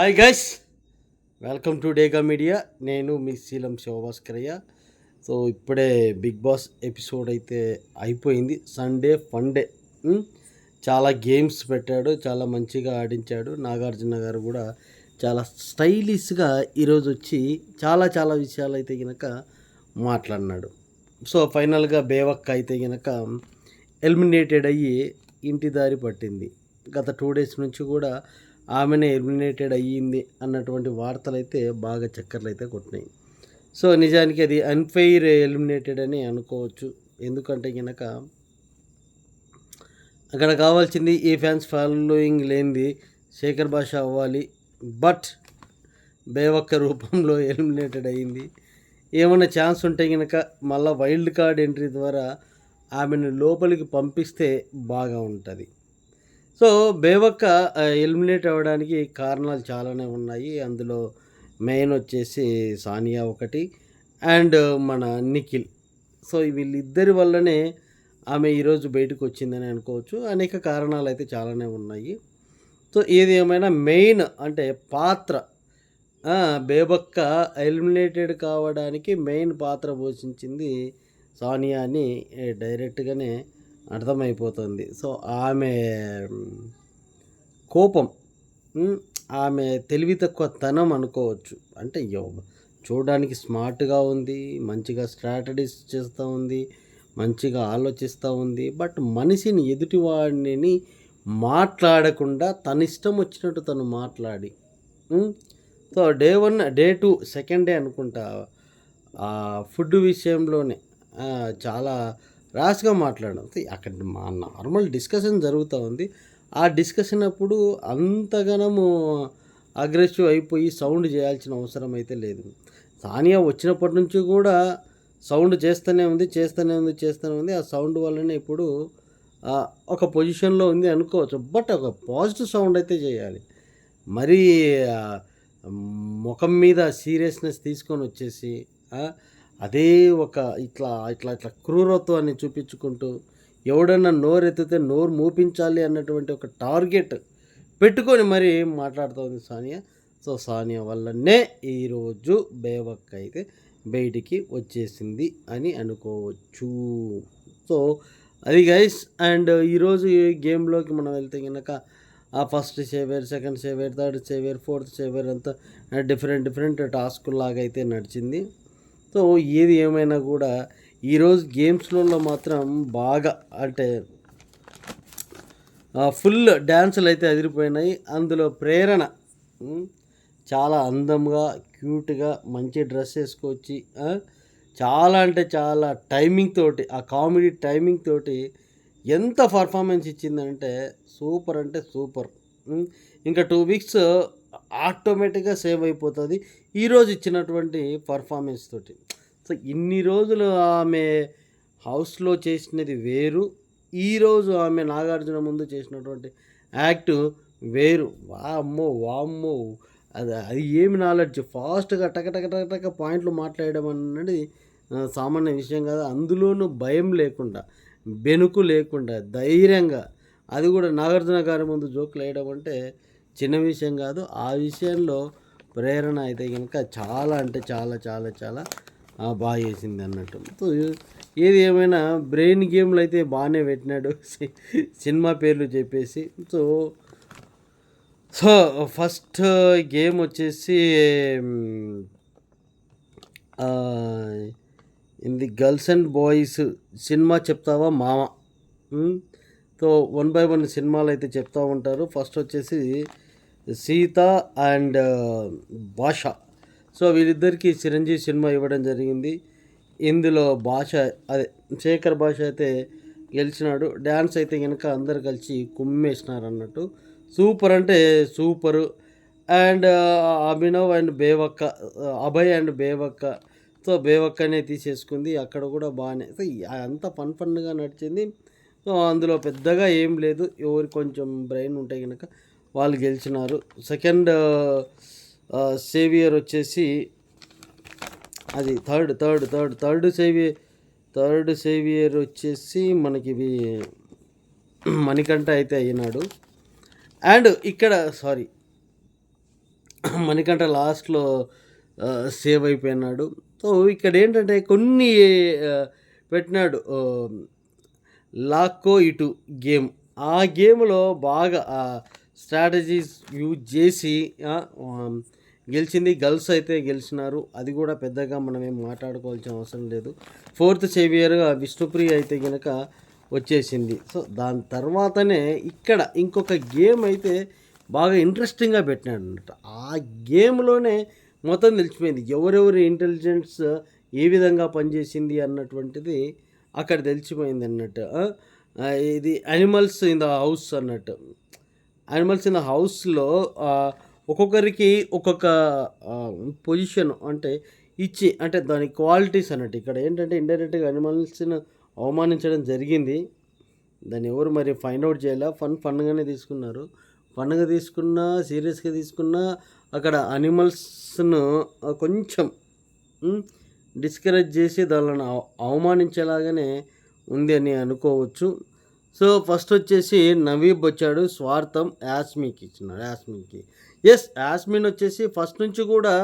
Hi guys welcome to Dega media నేను మీ Seelam Sivabhaskaraiah. So ఇప్పుడే బిగ్ బాస్ ఎపిసోడ్ అయితే అయిపోయింది. సండే ఫన్ డే చాలా గేమ్స్ పెట్టాడు. చాలా మంచిగా ఆడించాడు. నాగార్జున గారు కూడా చాలా స్టైలిష్గా ఈరోజు వచ్చి చాలా చాలా విషయాలు అయితే కనుక మాట్లాడినాడు. సో ఫైనల్గా బేవక్క అయితే కనుక ఎలిమినేటెడ్ అయ్యి ఇంటి దారి పట్టింది. గత టూ డేస్ నుంచి కూడా ఆమెనే ఎలిమినేటెడ్ అయ్యింది అన్నటువంటి వార్తలు అయితే బాగా చక్కర్లు అయితే కొట్టినాయి. సో నిజానికి అది అన్ఫెయిర్ ఎలిమినేటెడ్ అని అనుకోవచ్చు. ఎందుకంటే కనుక అక్కడ కావాల్సింది ఈ ఫ్యాన్స్ ఫాలోయింగ్ లేనిది శేఖర్ భాష అవ్వాలి. బట్ బేవక్క రూపంలో ఎలిమినేటెడ్ అయ్యింది. ఏమైనా ఛాన్స్ ఉంటే కనుక మళ్ళీ వైల్డ్ కార్డ్ ఎంట్రీ ద్వారా ఆమెను లోపలికి పంపిస్తే బాగా ఉంటుంది. సో బేవక్క ఎలిమినేట్ అవ్వడానికి కారణాలు చాలానే ఉన్నాయి. అందులో మెయిన్ వచ్చేసి సానియా ఒకటి అండ్ మన నిఖిల్. సో వీళ్ళిద్దరి వల్లనే ఆమె ఈరోజు బయటకు వచ్చిందని అనుకోవచ్చు. అనేక కారణాలు అయితే చాలానే ఉన్నాయి. సో ఏది ఏమైనా మెయిన్ అంటే పాత్ర. బేబక్క ఎలిమినేటెడ్ కావడానికి మెయిన్ పాత్ర పోషించింది సానియా అని డైరెక్ట్గానే అర్థమైపోతుంది. సో ఆమె కోపం ఆమె తెలివి తక్కువ తనం అనుకోవచ్చు. అంటే చూడడానికి స్మార్ట్గా ఉంది మంచిగా స్ట్రాటజీస్ చేస్తూ ఉంది మంచిగా ఆలోచిస్తూ ఉంది బట్ మనిషిని ఎదుటివాడిని మాట్లాడకుండా తన ఇష్టం వచ్చినట్టు తను మాట్లాడి so day one day two second day అనుకుంటా ఆ ఫుడ్ విషయంలోనే చాలా ర్యాష్గా మాట్లాడడం. అక్కడ మా నార్మల్ డిస్కషన్ జరుగుతూ ఉంది. ఆ డిస్కషన్ అప్పుడు అంతగానము అగ్రెసివ్ అయిపోయి సౌండ్ చేయాల్సిన అవసరం అయితే లేదు. సానియా వచ్చినప్పటి నుంచి కూడా సౌండ్ చేస్తూనే ఉంది చేస్తూనే ఉంది చేస్తూనే ఉంది. ఆ సౌండ్ వల్లనే ఇప్పుడు ఒక పొజిషన్లో ఉంది అనుకోవచ్చు. బట్ ఒక పాజిటివ్ సౌండ్ అయితే చేయాలి. మరీ ముఖం మీద సీరియస్నెస్ తీసుకొని వచ్చేసి అదే ఒక ఇట్లా ఇట్లా ఇట్లా క్రూరత్వాన్ని చూపించుకుంటూ ఎవడన్నా నోరెత్తితే నోరు మూపించాలి అన్నటువంటి ఒక టార్గెట్ పెట్టుకొని మరి మాట్లాడుతోంది సానియా. సో సానియా వల్లనే ఈరోజు బేవక్క అయితే బయటికి వచ్చేసింది అని అనుకోవచ్చు. సో అది గైస్ అండ్ ఈరోజు ఈ గేమ్లోకి మనం వెళ్తే కనుక ఆ first saviour second saviour third saviour fourth saviour అంతా డిఫరెంట్ డిఫరెంట్ టాస్క్ లాగా అయితే నడిచింది. సో ఏది ఏమైనా కూడా ఈరోజు గేమ్స్లలో మాత్రం బాగా అంటే ఫుల్ డ్యాన్సులు అయితే అదిరిపోయినాయి. అందులో ప్రేరణ చాలా అందంగా క్యూట్గా మంచి డ్రెస్ వేసుకొచ్చి చాలా అంటే చాలా టైమింగ్ తోటి ఆ కామెడీ టైమింగ్ తోటి ఎంత పర్ఫార్మెన్స్ ఇచ్చిందంటే సూపర్ అంటే సూపర్ ఇంకా టూ వీక్స్ ఆటోమేటిక్గా సేవ్ అయిపోతుంది. ఈరోజు ఇచ్చినటువంటి పర్ఫార్మెన్స్ తోటి. సో ఇన్ని రోజులు ఆమె హౌస్లో చేసినది వేరు. ఈరోజు ఆమె నాగార్జున ముందు చేసినటువంటి యాక్ట్ వేరు. వామ్మో వామ్మో. అది అది ఏమి నాలెడ్జ్? ఫాస్ట్గా టక టక టక టక పాయింట్లు మాట్లాడడం అన్నది సామాన్య విషయం కాదు. అందులోనూ భయం లేకుండా బెనుకు లేకుండా ధైర్యంగా అది కూడా నాగార్జున గారి ముందు జోకులు వేయడం అంటే చిన్న విషయం కాదు ఆ విషయంలో ప్రేరణ అయితే కనుక చాలా అంటే చాలా చాలా చాలా బాగా చేసింది అన్నట్టు. సో ఏది ఏమైనా బ్రెయిన్ గేమ్లు అయితే బాగానే పెట్టినాడు సినిమా పేర్లు చెప్పేసి. సో సో ఫస్ట్ గేమ్ వచ్చేసి ఇన్ ది ఇది గర్ల్స్ అండ్ బాయ్స్ సినిమా చెప్తావా మామ? సో వన్ బై వన్ సినిమాలు అయితే చెప్తా ఉంటారు. ఫస్ట్ వచ్చేసి సీత అండ్ భాష. సో వీళ్ళిద్దరికి చిరంజీవి సినిమా ఇవ్వడం జరిగింది. ఇందులో భాష అదే శేఖర్ భాష అయితే గెలిచినాడు. డ్యాన్స్ అయితే కనుక అందరు కలిసి కుమ్మేసినారు అన్నట్టు సూపర్ అంటే super. And Abhinav and Bebakka Abhay and Bebakka. So బేవక్కనే తీసేసుకుంది. అక్కడ కూడా బాగానే సో అంత ఫన్ ఫన్గా నడిచింది. సో అందులో పెద్దగా ఏం లేదు. ఎవరు కొంచెం బ్రెయిన్ ఉంటే కనుక వాళ్ళు గెలిచినారు. సెకండ్ సేవియర్ uh, uh, వచ్చేసి అది third third third third saviour third saviour వచ్చేసి మనకి ఇవి మణికంఠ అయితే అయినాడు. అండ్ ఇక్కడ సారీ మణికంఠ లాస్ట్లో సేవ్ uh, అయిపోయినాడు. సో ఇక్కడ ఏంటంటే కొన్ని పెట్టినాడు um, లాక్కో ఇటు గేమ్. ఆ గేమ్లో బాగా స్ట్రాటజీస్ యూజ్ చేసి గెలిచింది గర్ల్స్ అయితే గెలిచినారు. అది కూడా పెద్దగా మనం ఏం మాట్లాడుకోవాల్సిన అవసరం లేదు. ఫోర్త్ సేవియర్గా విష్ణుప్రియ అయితే కనుక వచ్చేసింది. సో దాని తర్వాతనే ఇక్కడ ఇంకొక గేమ్ అయితే బాగా ఇంట్రెస్టింగ్గా పెట్టినాడనమాట ఆ గేమ్లోనే మొత్తం తెలిసిపోయింది ఎవరెవరి ఇంటెలిజెన్స్ ఏ విధంగా పనిచేసింది అన్నటువంటిది అక్కడ తెలిసిపోయింది అన్నట్టు ఇది అనిమల్స్ ఇన్ ద హౌస్ అన్నట్టు. యానిమల్స్ ఇన్ ద హౌస్లో ఒక్కొక్కరికి ఒక్కొక్క పొజిషన్ అంటే ఇచ్చి అంటే దాని క్వాలిటీస్ అన్నట్టు. ఇక్కడ ఏంటంటే ఇండైరెక్ట్గా అనిమల్స్ని అవమానించడం జరిగింది. దాన్ని ఎవరు మరి ఫైండ్ అవుట్ చేయాలా? ఫన్ ఫన్గానే తీసుకున్నారు. ఫన్గా తీసుకున్నా సీరియస్గా తీసుకున్నా అక్కడ అనిమల్స్ను కొంచెం డిస్కరేజ్ చేసి దానిని అవ- అవమానించేలాగానే ఉంది అని అనుకోవచ్చు. సో ఫస్ట్ వచ్చేసి నవీబ్ వచ్చాడు స్వార్థం యాస్మికి ఇచ్చినాడు యాస్మిన్కి. ఎస్ యాస్మిన్ వచ్చేసి ఫస్ట్ నుంచి కూడా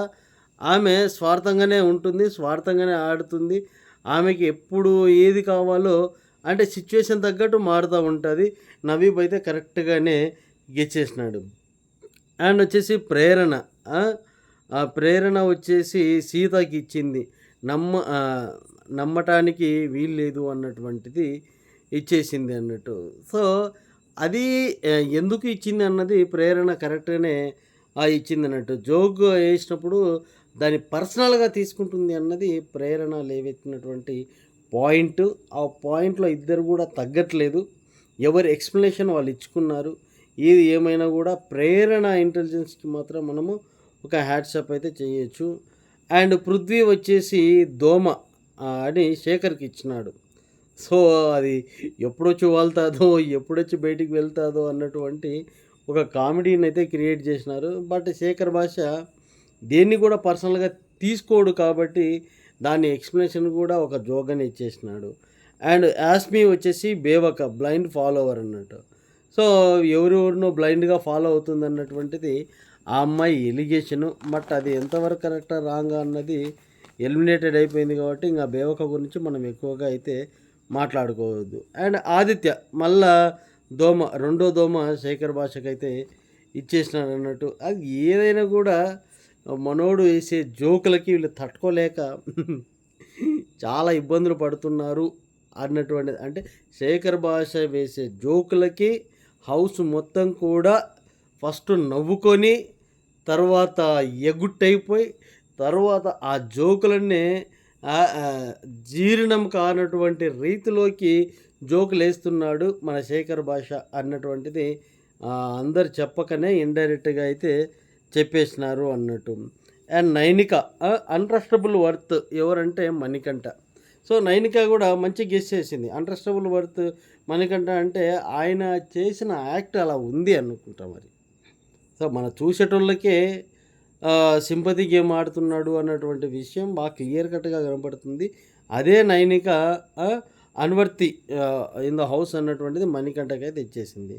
ఆమె స్వార్థంగానే ఉంటుంది స్వార్థంగానే ఆడుతుంది. ఆమెకి ఎప్పుడు ఏది కావాలో అంటే సిచ్యువేషన్ తగ్గట్టు మారుతూ ఉంటుంది. నవీబ్ అయితే కరెక్ట్గానే గెచ్చేసినాడు. అండ్ వచ్చేసి ప్రేరణ ఆ? ప్రేరణ వచ్చేసి సీతకి ఇచ్చింది. నమ్మ నమ్మటానికి వీల్లేదు అన్నటువంటిది ఇచ్చేసింది అన్నట్టు. సో అది ఎందుకు ఇచ్చింది అన్నది ప్రేరణ కరెక్ట్గానే ఇచ్చింది అన్నట్టు. జోక్ వేసినప్పుడు దాన్ని పర్సనల్గా తీసుకుంటుంది అన్నది ప్రేరణ లేవెత్తినటువంటి పాయింట్. ఆ పాయింట్లో ఇద్దరు కూడా తగ్గట్లేదు. ఎవరి ఎక్స్ప్లెనేషన్ వాళ్ళు ఇచ్చుకున్నారు. ఏది ఏమైనా కూడా ప్రేరణ ఇంటెలిజెన్స్కి మాత్రం మనము ఒక హ్యాట్సప్ అయితే చేయొచ్చు. అండ్ పృథ్వీ వచ్చేసి దోమ అని శేఖర్కి ఇచ్చినాడు. సో అది ఎప్పుడొచ్చి వాళ్తాదో ఎప్పుడొచ్చి బయటికి వెళ్తాదో అన్నటువంటి ఒక కామెడీని అయితే క్రియేట్ చేసినారు. బట్ శేఖర్ భాష దేన్ని కూడా పర్సనల్గా తీసుకోడు కాబట్టి దాని ఎక్స్ప్లెనేషన్ కూడా ఒక జోగానే ఇచ్చేసినాడు. అండ్ యాస్మి వచ్చేసి బేవక బ్లైండ్ ఫాలోవర్ అన్నట్టు. సో ఎవరెవరినో బ్లైండ్గా ఫాలో అవుతుంది అన్నటువంటిది ఆ అమ్మాయి ఎలిగేషను. బట్ అది ఎంతవరకు కరెక్టా రాంగా అన్నది ఎలిమినేటెడ్ అయిపోయింది కాబట్టి ఇంకా బేవక గురించి మనం ఎక్కువగా అయితే మాట్లాడుకోవద్దు. అండ్ ఆదిత్య మళ్ళా దోమ రెండో దోమ శేఖర్ భాషకైతే ఇచ్చేసినాడు అన్నట్టు అది ఏదైనా కూడా మనోడు వేసే జోకులకి వీళ్ళు తట్టుకోలేక చాలా ఇబ్బందులు పడుతున్నారు అన్నటువంటిది. అంటే శేఖర్ భాష వేసే జోకులకి హౌస్ మొత్తం కూడా ఫస్ట్ నవ్వుకొని తర్వాత ఎగుట్టయిపోయి తర్వాత ఆ జోకులన్నీ జీర్ణం కానటువంటి రీతిలోకి జోకులేస్తున్నాడు మన శేఖర్ భాష అన్నటువంటిది అందరు చెప్పకనే ఇండైరెక్ట్గా అయితే చెప్పేసినారు అన్నట్టు. అండ్ నైనిక అన్ట్రస్టబుల్ వర్త్ ఎవరంటే మణికంఠ. సో నైనిక కూడా మంచి గెస్ చేసింది. అన్ట్రస్టబుల్ వర్త్ మణికంఠ అంటే ఆయన చేసిన యాక్ట్ అలా ఉంది అనుకుంటా మరి. సో మన చూసేటోళ్ళకే సింపతి గేమ్ ఆడుతున్నాడు అన్నటువంటి విషయం బాగా క్లియర్ కట్గా కనపడుతుంది. అదే నైనిక అనువర్తి అన్వర్తి ఇన్ ద హౌస్ అన్నటువంటిది మణికంఠకి అయితే ఇచ్చేసింది.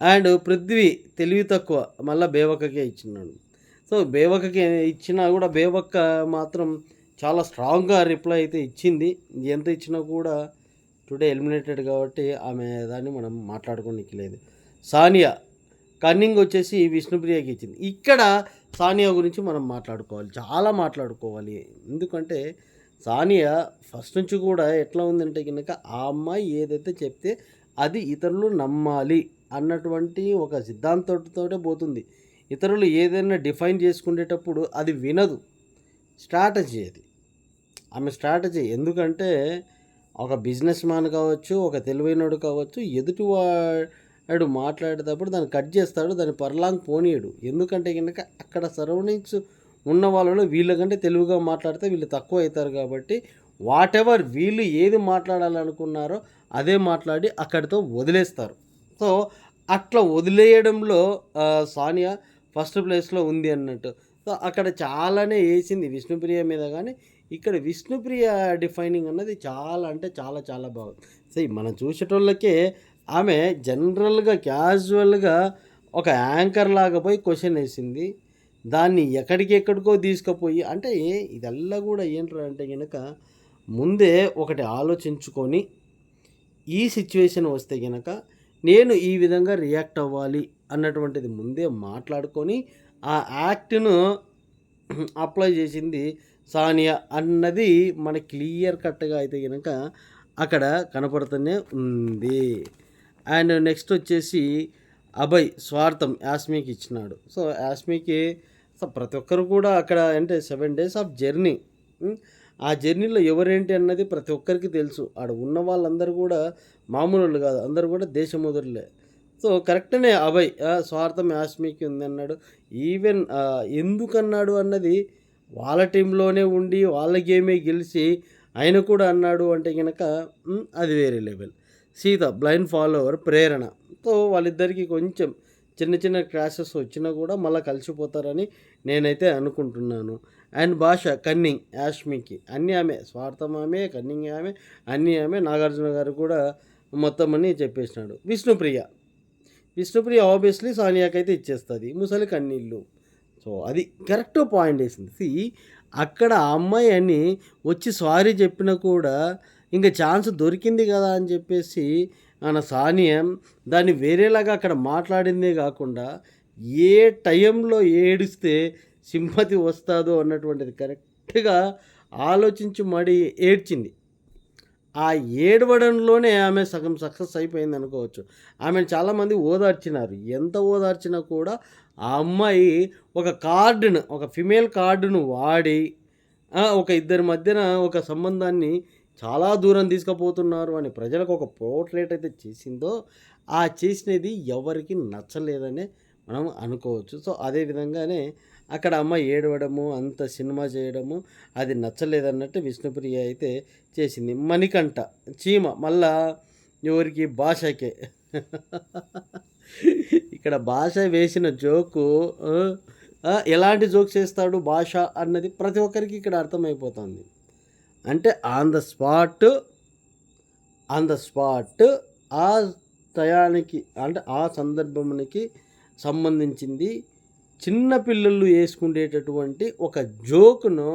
అండ్ పృథ్వీ తెలివి తక్కువ మళ్ళీ బేవక్కకే ఇచ్చినాడు. సో బేవక్కకి ఇచ్చినా కూడా బేవక్క మాత్రం చాలా స్ట్రాంగ్గా రిప్లై అయితే ఇచ్చింది. ఎంత ఇచ్చినా కూడా టుడే ఎలిమినేటెడ్ కాబట్టి ఆమె దాన్ని మనం మాట్లాడుకోనికి లేదు. సానియా కన్నింగ్ వచ్చేసి విష్ణుప్రియకి ఇచ్చింది. ఇక్కడ సానియా గురించి మనం మాట్లాడుకోవాలి. చాలా మాట్లాడుకోవాలి. ఎందుకంటే సానియా ఫస్ట్ నుంచి కూడా ఎట్లా ఉందంటే కనుక ఆ అమ్మాయి ఏదైతే చెప్తే అది ఇతరులు నమ్మాలి అన్నటువంటి ఒక సిద్ధాంతంతోటే పోతుంది. ఇతరులు ఏదైనా డిఫైన్ చేసుకునేటప్పుడు అది వినదు. స్ట్రాటజీ అది. ఆమె స్ట్రాటజీ ఎందుకంటే ఒక బిజినెస్ మ్యాన్ కావచ్చు ఒక తెలివైనడు కావచ్చు ఎదుటి వా వాడు మాట్లాడేటప్పుడు దాన్ని కట్ చేస్తాడు దాన్ని పర్లాంగ్ పోనీయడు. ఎందుకంటే కనుక అక్కడ సరౌండింగ్స్ ఉన్న వాళ్ళలో వీళ్ళకంటే తెలివిగా మాట్లాడితే వీళ్ళు తక్కువ అవుతారు కాబట్టి వాట్ ఎవర్ వీళ్ళు ఏది మాట్లాడాలనుకున్నారో అదే మాట్లాడి అక్కడితో వదిలేస్తారు. సో అట్లా వదిలేయడంలో సానియా ఫస్ట్ ప్లేస్లో ఉంది అన్నట్టు. సో అక్కడ చాలానే వేసింది విష్ణుప్రియ మీద కానీ ఇక్కడ విష్ణుప్రియ డిఫైనింగ్ అన్నది చాలా అంటే చాలా చాలా బాగుంది. సో మనం చూసేటోళ్ళకే ఆమె జనరల్గా క్యాజువల్గా ఒక యాంకర్ లాగా పోయి క్వశ్చన్ వేసింది. దాన్ని ఎక్కడికెక్కడికో తీసుకుపోయి అంటే ఇదల్లా కూడా ఏంట్రా అంటే కనుక ముందే ఒకటి ఆలోచించుకొని ఈ సిచ్యువేషన్ వస్తే కనుక నేను ఈ విధంగా రియాక్ట్ అవ్వాలి అన్నటువంటిది ముందే మాట్లాడుకొని ఆ యాక్ట్ను అప్లై చేసింది సానియా అన్నది మన క్లియర్ కట్గా అయితే కనుక అక్కడ కనపడుతూనే ఉంది. అండ్ నెక్స్ట్ వచ్చేసి అభయ్ స్వార్థం యాస్మికి ఇచ్చినాడు. సో యాస్మికి సో ప్రతి ఒక్కరు కూడా అక్కడ అంటే సెవెన్ డేస్ ఆఫ్ జర్నీ. ఆ జర్నీలో ఎవరేంటి అన్నది ప్రతి ఒక్కరికి తెలుసు. ఆడ ఉన్న వాళ్ళందరూ కూడా మామూలు కాదు. అందరూ కూడా దేశముదురులే. సో కరెక్ట్నే అభయ్ స్వార్థం యాస్మికి ఉంది అన్నాడు. ఈవెన్ ఎందుకన్నాడు అన్నది వాళ్ళ టీంలోనే ఉండి వాళ్ళ గేమే గెలిచి ఆయన కూడా అన్నాడు అంటే కనుక అది వేరే level. Seetha blind follower Prerana. So వాళ్ళిద్దరికీ కొంచెం చిన్న చిన్న క్లాసెస్ వచ్చినా కూడా మళ్ళీ కలిసిపోతారని నేనైతే అనుకుంటున్నాను. అండ్ భాష కన్నింగ్ యాష్మికి. అన్నీ ఆమె స్వార్థం ఆమె కన్నింగ్ ఆమె అన్నీ ఆమె నాగార్జున గారు కూడా మొత్తం అని చెప్పేసినాడు. విష్ణుప్రియ. విష్ణుప్రియ ఆబ్వియస్లీ సానియాకైతే ఇచ్చేస్తుంది. ముసలి కన్నీళ్ళు. సో అది కరెక్ట్ పాయింట్ వేసింది. అక్కడ ఆ అమ్మాయి అని వచ్చి సారీ చెప్పినా కూడా ఇంకా ఛాన్స్ దొరికింది కదా అని చెప్పేసి మన సానియా దాన్ని వేరేలాగా అక్కడ మాట్లాడిందే కాకుండా ఏ టైంలో ఏడిస్తే సింపతి వస్తుందో అన్నటువంటిది కరెక్ట్గా ఆలోచించి మడి ఏడ్చింది. ఆ ఏడవడంలోనే ఆమె సగం సక్సెస్ అయిపోయింది అనుకోవచ్చు. ఆమెను చాలామంది ఓదార్చినారు. ఎంత ఓదార్చినా కూడా ఆ అమ్మాయి ఒక కార్డును ఒక ఫిమేల్ కార్డును వాడి ఒక ఇద్దరి మధ్యన ఒక సంబంధాన్ని చాలా దూరం తీసుకుపోతున్నారు అని ప్రజలకు ఒక పోర్ట్రేట్ అయితే చేసిందో ఆ చేసినది ఎవరికి నచ్చలేదనే మనం అనుకోవచ్చు. సో అదే విధంగానే అక్కడ అమ్మ ఏడవడము అంత సినిమా చేయడము అది నచ్చలేదన్నట్టు విష్ణుప్రియ అయితే చేసింది. మణికంఠ చీమ మళ్ళా ఎవరికి? భాషకే. ఇక్కడ భాష వేసిన జోకు ఎలాంటి జోక్ చేస్తాడు భాష అన్నది ప్రతి ఒక్కరికి ఇక్కడ అర్థమైపోతుంది. అంటే on the spot on the spot ఆ టయానికి అంటే ఆ సందర్భమునికి సంబంధించింది. చిన్న పిల్లలు వేసుకునేటటువంటి ఒక జోకును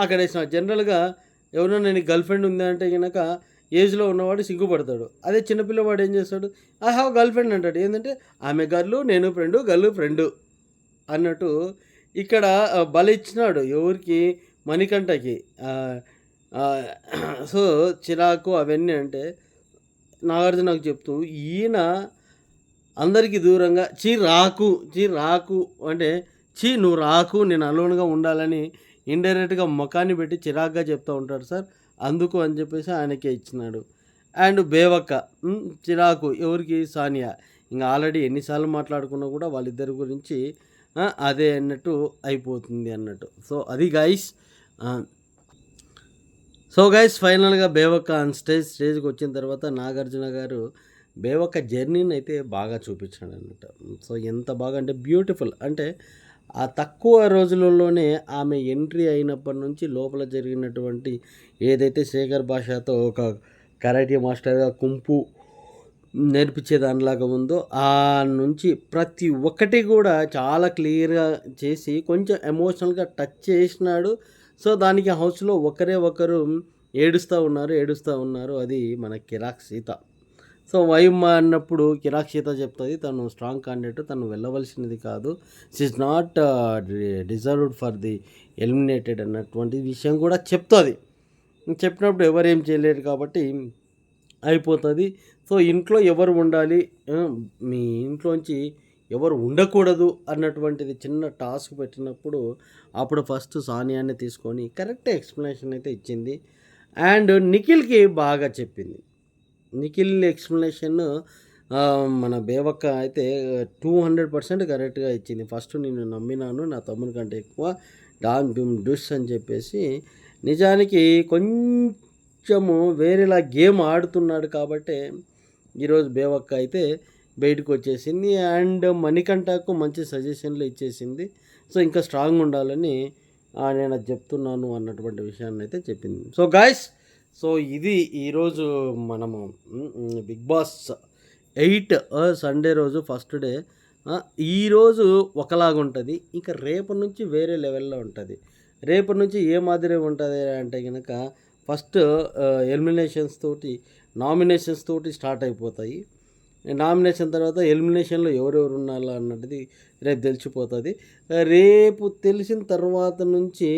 అక్కడ వేసిన జనరల్గా ఎవరైనా నేను గర్ల్ ఫ్రెండ్ ఉంది అంటే కనుక ఏజ్లో ఉన్నవాడు సిగ్గుపడతాడు. అదే చిన్నపిల్లవాడు ఏం చేస్తాడు? ఐ హ్యావ్ గర్ల్ ఫ్రెండ్ అంటాడు. ఏంటంటే ఆమె గర్లు నేను ఫ్రెండు గర్లు ఫ్రెండు అన్నట్టు ఇక్కడ ఆ, బల ఇచ్చినాడు. ఎవరికి? మణికంఠకి. సో చిరాకు అవన్నీ అంటే నాగార్జునకు చెప్తూ ఈయన అందరికీ దూరంగా చీ రాకు చీ రాకు అంటే చీ నువ్వు రాకు నేను అలోన్గా ఉండాలని ఇండైరెక్ట్గా ముఖాన్ని పెట్టి చిరాగ్గా చెప్తూ ఉంటాడు సార్. అందుకు అని చెప్పేసి ఆయనకే ఇచ్చినాడు. అండ్ బేవక్క చిరాకు ఎవరికి? సానియా. ఇంకా ఆల్రెడీ ఎన్నిసార్లు మాట్లాడుకున్నా కూడా వాళ్ళిద్దరి గురించి అదే అన్నట్టు అయిపోతుంది అన్నట్టు. సో అది గైస్ సో గైస్ ఫైనల్గా బేవక్క ఆన్ స్టేజ్ స్టేజ్కి వచ్చిన తర్వాత నాగార్జున గారు బేవక్క జర్నీని అయితే బాగా చూపించాడు అనమాట సో ఎంత బాగా అంటే బ్యూటిఫుల్. అంటే ఆ తక్కువ రోజులలోనే ఆమె ఎంట్రీ అయినప్పటి నుంచి లోపల జరిగినటువంటి ఏదైతే శేఖర్ భాషతో ఒక కరాటే మాస్టర్గా కుంపు నేర్పించే దానిలాగా ఉందో ఆ నుంచి ప్రతి ఒక్కటి కూడా చాలా క్లియర్గా చేసి కొంచెం ఎమోషనల్గా టచ్ చేసినాడు. సో దానికి హౌస్లో ఒకరే ఒకరు ఏడుస్తూ ఉన్నారు ఏడుస్తూ ఉన్నారు. అది మన కిరాక్ సీత. సో వైమ్మ అన్నప్పుడు కిరాక్ సీత చెప్తుంది తను స్ట్రాంగ్ క్యాండిడేట్ తను వెళ్ళవలసినది కాదు. She not deserved for the eliminated అన్నటువంటి విషయం కూడా చెప్తుంది. చెప్పినప్పుడు ఎవరేం ఏం చేయలేరు కాబట్టి అయిపోతుంది. సో ఇంట్లో ఎవరు ఉండాలి? మీ ఇంట్లోంచి ఎవరు ఉండకూడదు అన్నటువంటిది చిన్న టాస్క్ పెట్టినప్పుడు అప్పుడు ఫస్ట్ సానియాని తీసుకొని కరెక్ట్ ఎక్స్ప్లెనేషన్ అయితే ఇచ్చింది. అండ్ నిఖిల్కి బాగా చెప్పింది. నిఖిల్ ఎక్స్ప్లెనేషన్ మన బేవక్క అయితే టూ హండ్రెడ్ పర్సెంట్ కరెక్ట్గా ఇచ్చింది. ఫస్ట్ నేను నమ్మినాను నా తమ్ముని కంటే ఎక్కువ. డాన్ డుమ్ డుష్ అని చెప్పేసి నిజానికి కొంచెము వేరేలా గేమ్ ఆడుతున్నాడు కాబట్టి ఈరోజు బేవక్క అయితే బయటకు వచ్చేసింది అండ్ మణికంఠకు మంచి సజెషన్లు ఇచ్చేసింది. సో ఇంకా స్ట్రాంగ్ ఉండాలని నేను అది చెప్తున్నాను అన్నటువంటి విషయాన్ని అయితే చెప్పింది. సో గాయస్ సో ఇది ఈరోజు మనము బిగ్ బాస్ ఎయిట్ సండే రోజు ఫస్ట్ డే ఈరోజు ఈరోజు ఒకలాగుంటుంది. ఇంకా రేపు నుంచి వేరే లెవెల్లో ఉంటుంది. రేపు నుంచి ఏ మాదిరి ఉంటుంది అంటే కనుక ఫస్ట్ ఎలిమినేషన్స్ తోటి నామినేషన్స్ తోటి స్టార్ట్ అయిపోతాయి. నామినేషన్ తర్వాత ఎలిమినేషన్లో ఎవరెవరు ఉన్నారో అన్నది రేపు తెలిసిపోతుంది. రేపు తెలిసిన తర్వాత నుంచి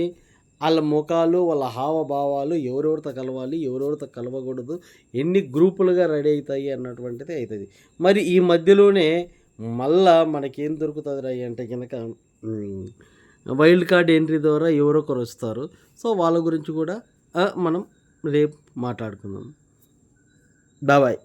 వాళ్ళ ముఖాలు వాళ్ళ హావభావాలు ఎవరెవరితో కలవాలి ఎవరెవరితో కలవకూడదు ఎన్ని గ్రూపులుగా రెడీ అవుతాయి అన్నటువంటిది అవుతుంది. మరి ఈ మధ్యలోనే మళ్ళా మనకేం దొరుకుతుంది రా అంటే కనుక వైల్డ్ కార్డ్ ఎంట్రీ ద్వారా ఎవరొకరు వస్తారు. సో వాళ్ళ గురించి కూడా మనం రేపు మాట్లాడుకుందాం. బాబాయ్